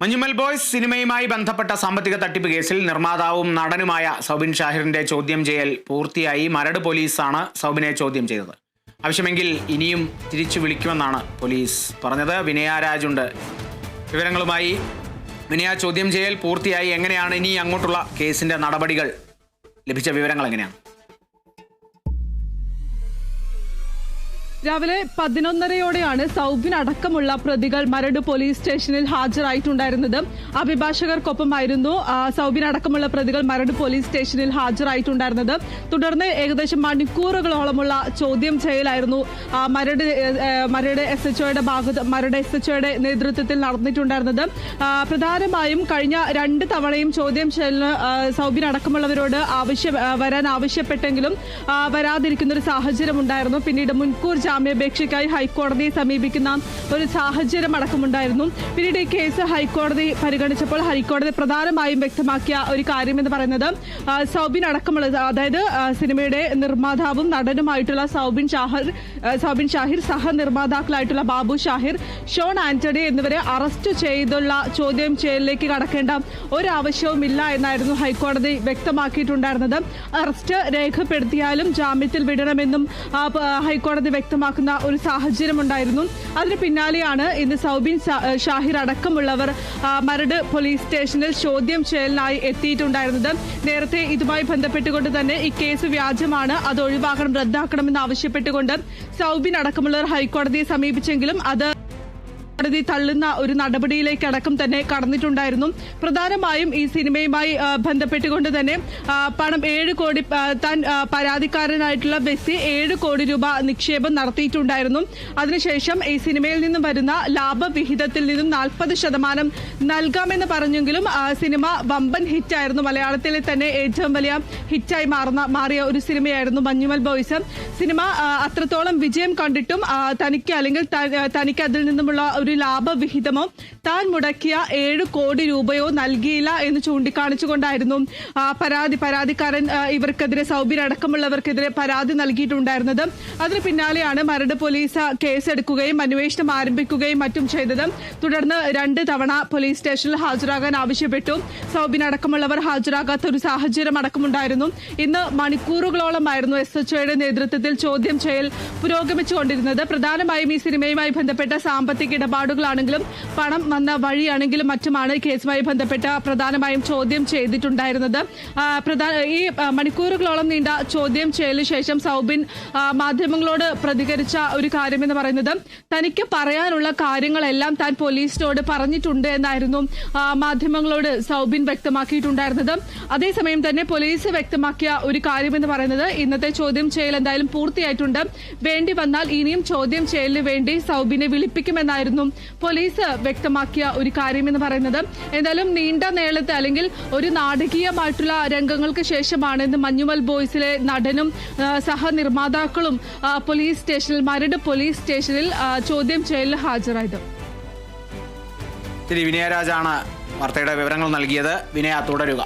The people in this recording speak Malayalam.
മഞ്ഞുമൽ ബോയ്സ് സിനിമയുമായി ബന്ധപ്പെട്ട സാമ്പത്തിക തട്ടിപ്പ് കേസിൽ നിർമ്മാതാവും നടനുമായ സൗബിൻ ഷാഹിറിന്റെ ചോദ്യം ചെയ്യൽ പൂർത്തിയായി. മരട് പോലീസാണ് സൗബിനെ ചോദ്യം ചെയ്തത്. ആവശ്യമെങ്കിൽ ഇനിയും തിരിച്ചു വിളിക്കുമെന്നാണ് പോലീസ് പറഞ്ഞത്. വിനയ രാജുണ്ട്. വിവരങ്ങളുമായി വിനയ ചോദ്യം ചെയ്യൽ പൂർത്തിയായി. എങ്ങനെയാണ് ഇനി അങ്ങോട്ടുള്ള കേസിന്റെ നടപടികൾ? ലഭിച്ച വിവരങ്ങൾ എങ്ങനെയാണ്? രാവിലെ പതിനൊന്നരയോടെയാണ് സൗബിൻ അടക്കമുള്ള പ്രതികൾ മരട് പോലീസ് സ്റ്റേഷനിൽ ഹാജരായിട്ടുണ്ടായിരുന്നത്. അഭിഭാഷകർക്കൊപ്പമായിരുന്നു സൗബിൻ അടക്കമുള്ള പ്രതികൾ മരട് പോലീസ് സ്റ്റേഷനിൽ ഹാജരായിട്ടുണ്ടായിരുന്നത്. തുടർന്ന് ഏകദേശം മണിക്കൂറുകളോളമുള്ള ചോദ്യം ചെയ്യലായിരുന്നു. മരട് മരട് എസ് എച്ച് ഒയുടെ ഭാഗത്ത് മരട് എസ് എച്ച് ഒയുടെ നേതൃത്വത്തിൽ നടന്നിട്ടുണ്ടായിരുന്നത്. പ്രധാനമായും കഴിഞ്ഞ രണ്ട് തവണയും ചോദ്യം ചെയ്യലിന് സൗബിൻ അടക്കമുള്ളവരോട് ആവശ്യ വരാൻ ആവശ്യപ്പെട്ടെങ്കിലും വരാതിരിക്കുന്ന ഒരു സാഹചര്യം ഉണ്ടായിരുന്നു പിന്നീട് മുൻകൂർ ജാമ്യാപേക്ഷയ്ക്കായി ഹൈക്കോടതിയെ സമീപിക്കുന്ന ഒരു സാഹചര്യം അടക്കമുണ്ടായിരുന്നു. പിന്നീട് ഈ കേസ് ഹൈക്കോടതി പരിഗണിച്ചപ്പോൾ ഹൈക്കോടതി പ്രധാനമായും വ്യക്തമാക്കിയ ഒരു കാര്യം എന്ന് പറയുന്നത് സൗബിൻ അടക്കമുള്ള അതായത് സിനിമയുടെ നിർമ്മാതാവും നടനുമായിട്ടുള്ള സൗബിൻ ഷാഹിർ സൗബിൻ ഷാഹിർ സഹ നിർമ്മാതാക്കളായിട്ടുള്ള ബാബു ഷാഹിർ ഷോൺ ആന്റണി എന്നിവരെ അറസ്റ്റ് ചെയ്തുള്ള ചോദ്യം ചെയ്യലിലേക്ക് കടക്കേണ്ട ഒരാവശ്യവുമില്ല എന്നായിരുന്നു ഹൈക്കോടതി വ്യക്തമാക്കിയിട്ടുണ്ടായിരുന്നത്. അറസ്റ്റ് രേഖപ്പെടുത്തിയാലും ജാമ്യത്തിൽ വിടണമെന്നും ഹൈക്കോടതി ഹൈക്കോടതി വ്യക്തമാക്കുന്ന ഒരു സാഹചര്യം ഉണ്ടായിരുന്നു അതിന് പിന്നാലെയാണ് ഇന്ന് സൗബിൻ ഷാഹിർ അടക്കമുള്ളവർ മരട് പോലീസ് സ്റ്റേഷനിൽ ചോദ്യം ചെയ്യലിനായി എത്തിയിട്ടുണ്ടായിരുന്നത്. നേരത്തെ ഇതുമായി ബന്ധപ്പെട്ടുകൊണ്ട് തന്നെ ഈ കേസ് വ്യാജമാണ്. അത് ഒഴിവാക്കണം റദ്ദാക്കണമെന്ന് ആവശ്യപ്പെട്ടുകൊണ്ട് സൗബിൻ അടക്കമുള്ളവർ ഹൈക്കോടതിയെ സമീപിച്ചെങ്കിലും അത് കോടതി തള്ളുന്ന ഒരു നടപടിയിലേക്ക് അടക്കം തന്നെ കടന്നിട്ടുണ്ടായിരുന്നു. പ്രധാനമായും ഈ സിനിമയുമായി ബന്ധപ്പെട്ടുകൊണ്ട് തന്നെ പണം ഏഴ് കോടി താൻ പരാതിക്കാരനായിട്ടുള്ള വ്യക്തി ഏഴ് കോടി രൂപ നിക്ഷേപം നടത്തിയിട്ടുണ്ടായിരുന്നു. അതിനുശേഷം ഈ സിനിമയിൽ നിന്നും വരുന്ന ലാഭവിഹിതത്തിൽ നിന്നും നാൽപ്പത് ശതമാനം നൽകാമെന്ന് പറഞ്ഞെങ്കിലും സിനിമ വമ്പൻ ഹിറ്റായിരുന്നു. മലയാളത്തിലെ തന്നെ ഏറ്റവും വലിയ ഹിറ്റായി മാറുന്ന മാറിയ ഒരു സിനിമയായിരുന്നു മഞ്ഞുമൽ ബോയ്സ്. സിനിമ അത്രത്തോളം വിജയം കണ്ടിട്ടും തനിക്ക് അല്ലെങ്കിൽ തനിക്ക് അതിൽ നിന്നുമുള്ള ഒരു ലാഭവിഹിതമോ താൻ മുടക്കിയ ഏഴ് കോടി രൂപയോ നൽകിയില്ല എന്ന് ചൂണ്ടിക്കാണിച്ചുകൊണ്ടായിരുന്നു പരാതി. പരാതിക്കാരൻ ഇവർക്കെതിരെ സൗബിൻ അടക്കമുള്ളവർക്കെതിരെ പരാതി നൽകിയിട്ടുണ്ടായിരുന്നത്. അതിന് പിന്നാലെയാണ് മരട് പോലീസ് കേസെടുക്കുകയും അന്വേഷണം ആരംഭിക്കുകയും മറ്റും ചെയ്തത്. തുടർന്ന് രണ്ട് തവണ പോലീസ് സ്റ്റേഷനിൽ ഹാജരാകാൻ ആവശ്യപ്പെട്ടു. സൗബിൻ അടക്കമുള്ളവർ ഹാജരാകാത്ത ഒരു സാഹചര്യം അടക്കമുണ്ടായിരുന്നു. ഇന്ന് മണിക്കൂറുകളോളമായിരുന്നു എസ് എച്ച് ഒയുടെ നേതൃത്വത്തിൽ ചോദ്യം ചെയ്യൽ പുരോഗമിച്ചുകൊണ്ടിരുന്നത്. പ്രധാനമായും ഈ സിനിമയുമായി ബന്ധപ്പെട്ട സാമ്പത്തിക ഇടപാടുകളാണെങ്കിലും പണം വന്ന വഴിയാണെങ്കിലും മറ്റുമാണ് കേസുമായി ബന്ധപ്പെട്ട പ്രധാനമായും ചോദ്യം ചെയ്തിട്ടുണ്ടായിരുന്നത്. ഈ മണിക്കൂറുകളോളം നീണ്ട ചോദ്യം ചെയ്യലിന് ശേഷം സൗബിൻ മാധ്യമങ്ങളോട് പ്രതികരിച്ച ഒരു കാര്യമെന്ന് പറയുന്നത് തനിക്ക് പറയാനുള്ള കാര്യങ്ങളെല്ലാം താൻ പോലീസിനോട് പറഞ്ഞിട്ടുണ്ട് എന്നായിരുന്നു മാധ്യമങ്ങളോട് സൗബിൻ വ്യക്തമാക്കിയിട്ടുണ്ടായിരുന്നത്. അതേസമയം തന്നെ പോലീസ് വ്യക്തമാക്കിയ ഒരു കാര്യമെന്ന് പറയുന്നത് ഇന്നത്തെ ചോദ്യം ചെയ്യൽ എന്തായാലും പൂർത്തിയായിട്ടുണ്ട്. വേണ്ടി വന്നാൽ ഇനിയും ചോദ്യം ചെയ്യലിന് വേണ്ടി സൗബിനെ വിളിപ്പിക്കുമെന്നായിരുന്നു പോലീസ് വ്യക്തമാക്കിയ ഒരു കാര്യമെന്ന് പറയുന്നത്. എന്തായാലും നീണ്ട നേളത്തെ അല്ലെങ്കിൽ ഒരു നാടകീയമായിട്ടുള്ള രംഗങ്ങൾക്ക് ശേഷമാണ് ഇന്ന് മഞ്ഞുമൽ ബോയ്സിലെ നടനും സഹനിർമ്മാതാക്കളും പോലീസ് സ്റ്റേഷനിൽ മരട് പോലീസ് സ്റ്റേഷനിൽ ചോദ്യം ചെയ്യലിൽ ഹാജരായത്. ശരി വിനയരാജാണ് വാർത്തയുടെ വിവരങ്ങൾ നൽകിയത്. വിനയ തുടരുക.